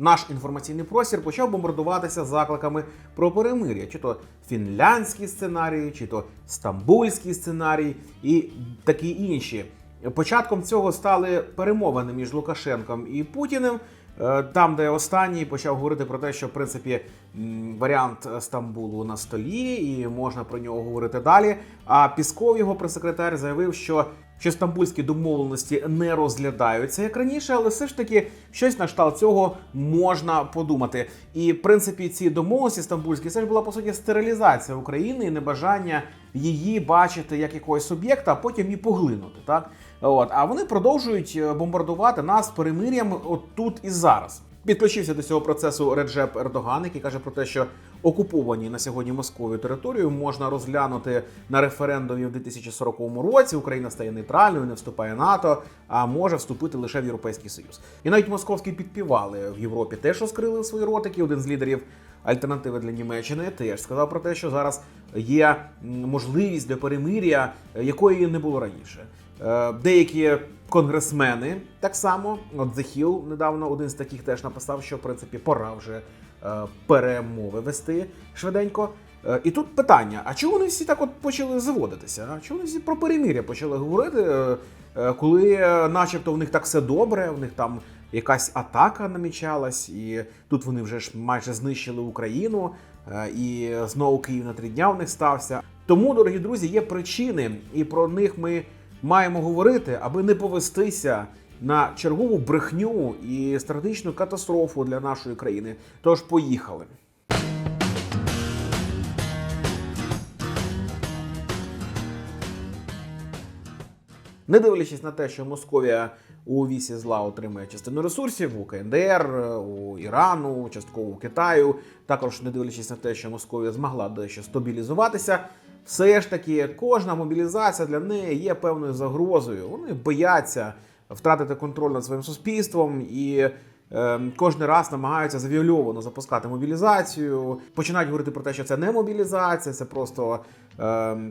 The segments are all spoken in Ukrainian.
наш інформаційний простір почав бомбардуватися закликами про перемир'я, чи то фінляндський сценарій, чи то стамбульський сценарій і такі інші. Початком цього стали перемовини між Лукашенком і Путіним. Е, Там, де останній почав говорити про те, що в принципі варіант Стамбулу на столі, і можна про нього говорити далі. А Пісков, його прес-секретар, заявив, що, що стамбульські домовленості не розглядаються як раніше, але все ж таки щось на кшталт цього можна подумати. І в принципі ці домовленості стамбульські це ж була по суті стерилізація України і небажання її бачити як якогось суб'єкта, а потім і поглинути. Так от а вони продовжують е, бомбардувати нас перемир'ям от тут і зараз. Підключився до цього процесу Реджеп Ердоган, який каже про те, що окуповані на сьогодні Московію територію можна розглянути на референдумі в 2040 році. Україна стає нейтральною, не вступає в НАТО, а може вступити лише в Європейський Союз. І навіть московські підпівали в Європі теж розкрили свої ротики. Один з лідерів альтернативи для Німеччини теж сказав про те, що зараз є можливість для перемир'я, якої не було раніше. Е, Деякі конгресмени так само, от The Hill недавно один з таких теж написав, що в принципі пора вже е, перемови вести швиденько. Е, І тут питання: а чому вони всі так от почали заводитися? А чому вони всі про перемир'я почали говорити, коли, начебто, в них так все добре, в них там якась атака намічалась, і тут вони вже ж майже знищили Україну, і знову Київ на три дня в них стався. Тому, дорогі друзі, є причини, і про них ми маємо говорити, аби не повестися на чергову брехню і стратегічну катастрофу для нашої країни. Тож поїхали. Не дивлячись на те, що Московія у вісі зла отримує частину ресурсів у КНДР, у Ірану, частково у Китаю, також не дивлячись на те, що Московія змогла дещо стабілізуватися, все ж таки кожна мобілізація для неї є певною загрозою. Вони бояться втратити контроль над своїм суспільством і е, кожен раз намагаються завіольовано запускати мобілізацію, починають говорити про те, що це не мобілізація, це просто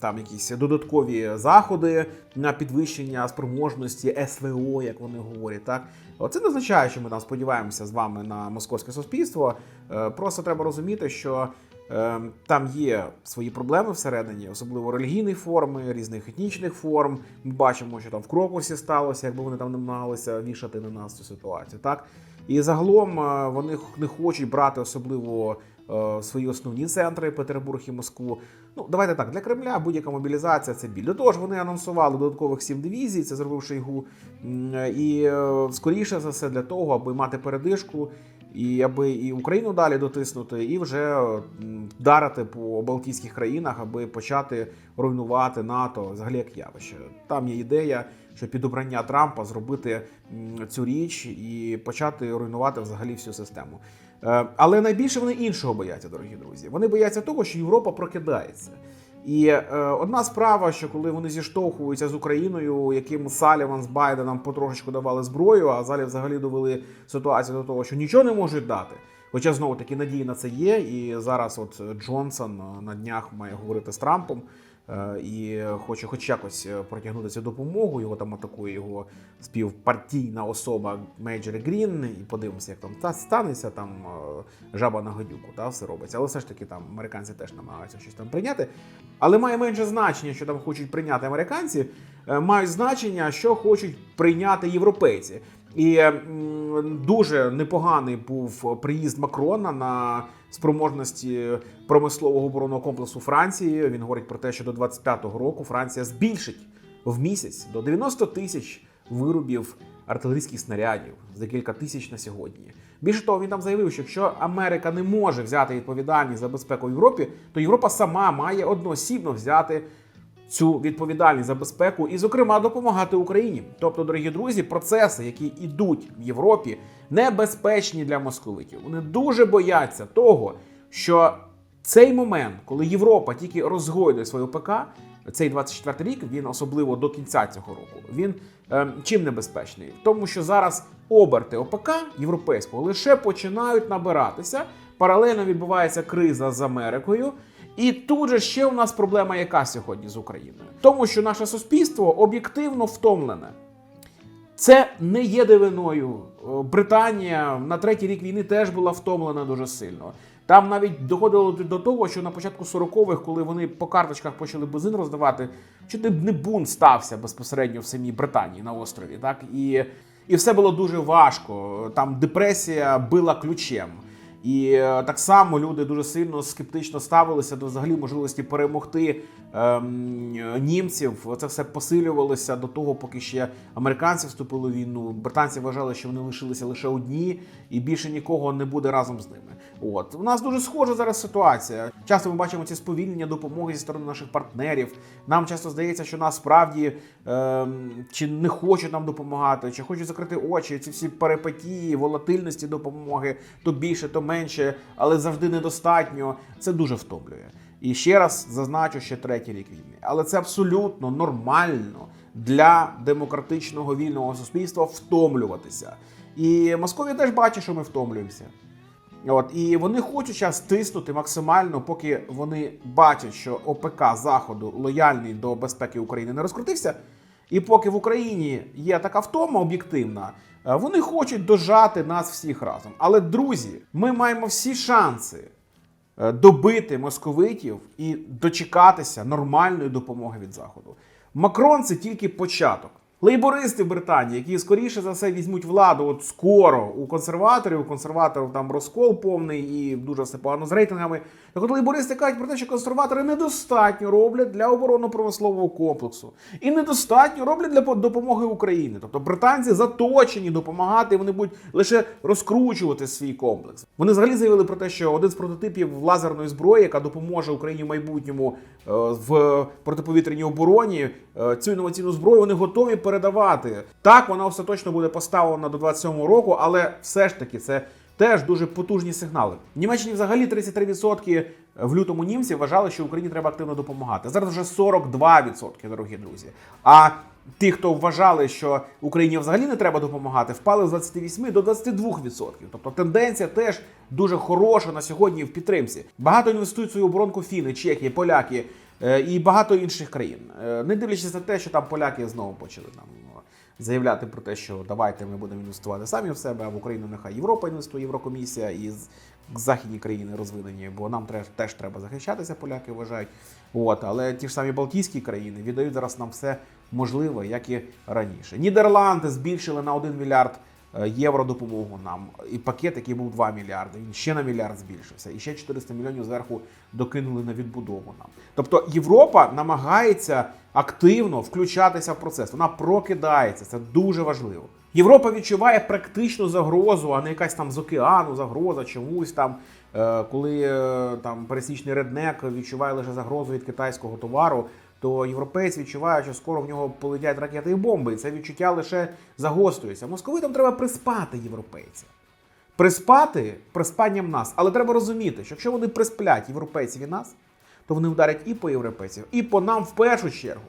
там якісь додаткові заходи на підвищення спроможності СВО, як вони говорять. Так це не означає, що ми там сподіваємося з вами на московське суспільство. Е, просто треба розуміти, що. Е, Там є свої проблеми всередині, особливо релігійні форми, різних етнічних форм. Ми бачимо, що там в Крокусі сталося, якби вони там намагалися вішати на нас цю ситуацію. Так і загалом е, вони не хочуть брати особливо свої основні центри Петербург і Москву. Ну давайте так для Кремля будь-яка мобілізація це біль. До того ж, вони анонсували додаткових сім дивізій. Це зробив Шойгу. І е, скоріше за все для того, аби мати передишку і аби і Україну далі дотиснути, і вже м, вдарити по Балтійських країнах, аби почати руйнувати НАТО взагалі як явище. Там є ідея, що під обрання Трампа зробити цю річ і почати руйнувати взагалі всю систему. Е, Але найбільше вони іншого бояться, дорогі друзі. Вони бояться того, що Європа прокидається. І е, одна справа, що коли вони зіштовхуються з Україною, яким Саліван з Байденом потрошечку давали зброю, а залі взагалі довели ситуацію до того, що нічого не можуть дати. Хоча знову таки надії на це є. І зараз, от Джонсон е, на днях має говорити з Трампом е, і хоче, хоч якось е, протягнути цю допомогу. Його там атакує його співпартійна особа Мейджор Грін. І подивимося, як там та станеться там жаба на гадюку, та все робиться. Але все ж таки там американці теж намагаються щось там прийняти. Але має менше значення, що там хочуть прийняти американці, мають значення, що хочуть прийняти європейці. І дуже непоганий був приїзд Макрона на спроможності промислового оборонного комплексу Франції. Він говорить про те, що до 25-го року Франція збільшить в місяць до 90 тисяч виробів артилерійських снарядів за кілька тисяч на сьогодні. Більше того, він там заявив, що якщо Америка не може взяти відповідальність за безпеку в Європі, то Європа сама має одноосібно взяти цю відповідальність за безпеку і, зокрема, допомагати Україні. Тобто, дорогі друзі, процеси, які йдуть в Європі, небезпечні для московитів. Вони дуже бояться того, що цей момент, коли Європа тільки розгойдує свою ПК, цей 24 рік, він особливо до кінця цього року, він е, чим небезпечний? Тому що зараз оберти ОПК європейського лише починають набиратися. Паралельно відбувається криза з Америкою. І тут же ще у нас проблема, яка сьогодні з Україною, тому що наше суспільство об'єктивно втомлене. Це не є дивиною. Британія на третій рік війни теж була втомлена дуже сильно. Там навіть доходило до того, що на початку 40-х, коли вони по карточках почали бензин роздавати, чи не не бунт стався безпосередньо в самій Британії на острові. Так і, і все було дуже важко. Там депресія била ключем. І е, так само люди дуже сильно скептично ставилися до взагалі можливості перемогти ем, німців. Це все посилювалося до того, поки ще американці вступили в війну. Британці вважали, що вони лишилися лише одні, і більше нікого не буде разом з ними. От у нас дуже схожа зараз ситуація. Часто ми бачимо ці сповільнення допомоги зі сторони наших партнерів. Нам часто здається, що насправді ем, чи не хочуть нам допомагати, чи хочуть закрити очі. Ці всі перипетії, волатильності допомоги то більше, то менше, але завжди недостатньо. Це дуже втомлює. І ще раз зазначу ще третій рік війни. Але це абсолютно нормально для демократичного вільного суспільства втомлюватися. І Московія теж бачить, що ми втомлюємося. От і вони хочуть зараз тиснути максимально, поки вони бачать, що ОПК Заходу лояльний до безпеки України не розкрутився. І поки в Україні є така втома об'єктивна, е, вони хочуть дожати нас всіх разом. Але друзі, ми маємо всі шанси е, добити московитів і дочекатися нормальної допомоги від Заходу. Макрон це тільки початок. Лейбористи в Британії, які скоріше за все візьмуть владу от скоро у консерваторів, у консерваторів там розкол повний і дуже все погано з рейтингами. Так от лейбористи кажуть про те, що консерватори недостатньо роблять для оборонно-промислового комплексу і недостатньо роблять для допомоги Україні. Тобто британці заточені допомагати, вони будуть лише розкручувати свій комплекс. Вони взагалі заявили про те, що один з прототипів лазерної зброї, яка допоможе Україні в майбутньому е, в протиповітряній обороні, е, цю інноваційну зброю вони готові передавати. Так, вона остаточно буде поставлена до 27-го року, але все ж таки це. Теж дуже потужні сигнали. В Німеччині взагалі 33% в лютому німці вважали, що Україні треба активно допомагати. Зараз вже 42%, дорогі друзі. А ті, хто вважали, що Україні взагалі не треба допомагати, впали з 28 до 22%. Тобто тенденція теж дуже хороша на сьогодні в підтримці. Багато інвестують свою оборонку фіни, чехи, поляки і багато інших країн. Е, Не дивлячись на те, що там поляки знову почали там заявляти про те, що давайте ми будемо інвестувати самі в себе, а в Україну нехай Європа інвестує, Єврокомісія і західні країни розвинені, бо нам теж, теж треба захищатися, поляки вважають. От, але ті ж самі Балтійські країни віддають зараз нам все можливе, як і раніше. Нідерланди збільшили на 1 мільярд е, євро допомогу нам. І пакет, який був 2 мільярди, він ще на мільярд збільшився. І ще 400 мільйонів зверху докинули на відбудову нам. Тобто Європа намагається активно включатися в процес. Вона прокидається. Це дуже важливо. Європа відчуває практичну загрозу, а не якась там з океану загроза чомусь там. Е, Коли е, там пересічний реднек відчуває лише загрозу від китайського товару, то європейці відчувають, що скоро в нього полетять ракети і бомби, і це відчуття лише загострюється. Московитам треба приспати європейців. Приспати приспанням нас. Але треба розуміти, що якщо вони присплять європейців і нас, то вони вдарять і по європейців, і по нам в першу чергу.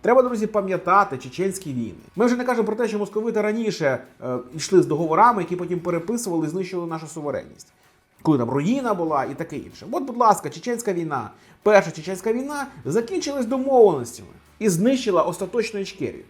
Треба, друзі, пам'ятати чеченські війни. Ми вже не кажемо про те, що московити раніше е, йшли з договорами, які потім переписували і знищили нашу суверенність. Коли там руїна була і таке інше. От, будь ласка, чеченська війна, перша чеченська війна закінчилась домовленостями і знищила остаточно Ічкерію.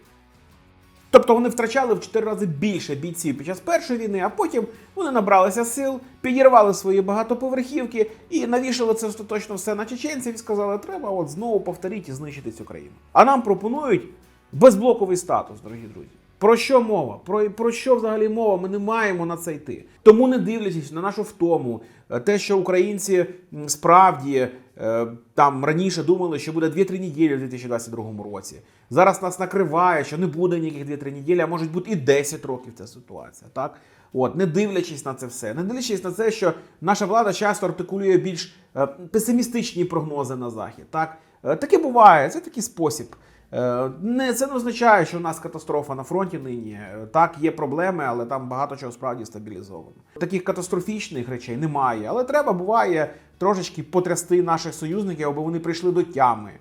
Тобто вони втрачали в 4 рази більше бійців під час першої війни, а потім вони набралися сил, підірвали свої багатоповерхівки і навішали це остаточно все на чеченців і сказали, треба от знову повторити і знищити цю країну. А нам пропонують безблоковий статус, дорогі друзі. Про що мова? Про, про що взагалі мова? Ми не маємо на це йти. Тому, не дивлячись на нашу втому, е, те, що українці справді е, там раніше думали, що буде 2-3 неділі в 2022 році. Зараз нас накриває, що не буде ніяких 2-3 неділі, а може бути і 10 років ця ситуація. Так? От, не дивлячись на це все, не дивлячись на це, що наша влада часто артикулює більш е, песимістичні прогнози на захід. Так? Таке буває, це такий спосіб. Е, Не, це не означає, що у нас катастрофа на фронті нині. Е, Так, є проблеми, але там багато чого справді стабілізовано. Таких катастрофічних речей немає, але треба буває трошечки потрясти наших союзників, аби вони прийшли до тями.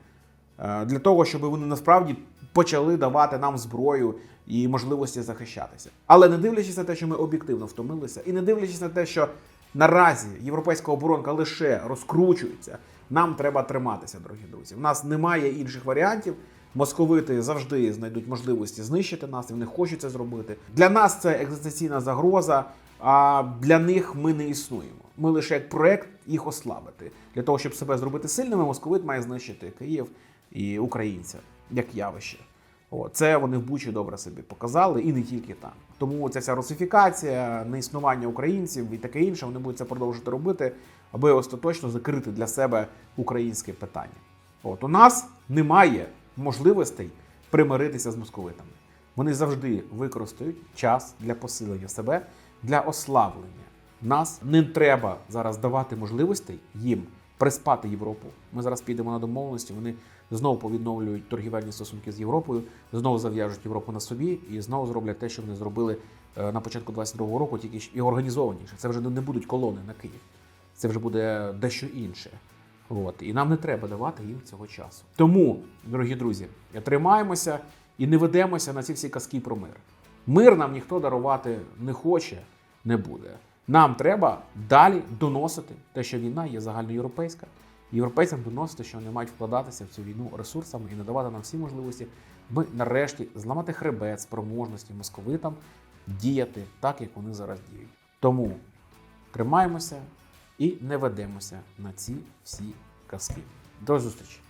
Е, Для того, щоб вони насправді почали давати нам зброю і можливості захищатися. Але не дивлячись на те, що ми об'єктивно втомилися, і не дивлячись на те, що наразі європейська оборонка лише розкручується, нам треба триматися, дорогі друзі. У нас немає інших варіантів. Московити завжди знайдуть можливості знищити нас, і вони хочуть це зробити. Для нас це екзистенційна загроза. А для них ми не існуємо. Ми лише як проект їх ослабити. Для того, щоб себе зробити сильними, московит має знищити Київ і українця як явище. О, це вони в Бучі добре собі показали, і не тільки там. Тому ця вся русифікація, неіснування українців і таке інше, вони будуть це продовжувати робити, аби остаточно закрити для себе українське питання. От у нас немає можливостей примиритися з московитами. Вони завжди використають час для посилення себе, для ослаблення. Нас не треба зараз давати можливостей їм приспати Європу. Ми зараз підемо на домовленості. Вони знову повідновлюють торгівельні стосунки з Європою, знову зав'яжуть Європу на собі і знову зроблять те, що вони зробили е, на початку 22-го року, тільки і організованіше. Це вже не будуть колони на Київ. Це вже буде дещо інше. От. І нам не треба давати їм цього часу. Тому, дорогі друзі, тримаємося і не ведемося на ці всі казки про мир. Мир нам ніхто дарувати не хоче, не буде. Нам треба далі доносити те, що війна є загальноєвропейська. Європейцям доносити, що вони мають вкладатися в цю війну ресурсами і надавати нам всі можливості, аби нарешті зламати хребет спроможності московитам діяти так, як вони зараз діють. Тому тримаємося і не ведемося на ці всі казки. До зустрічі!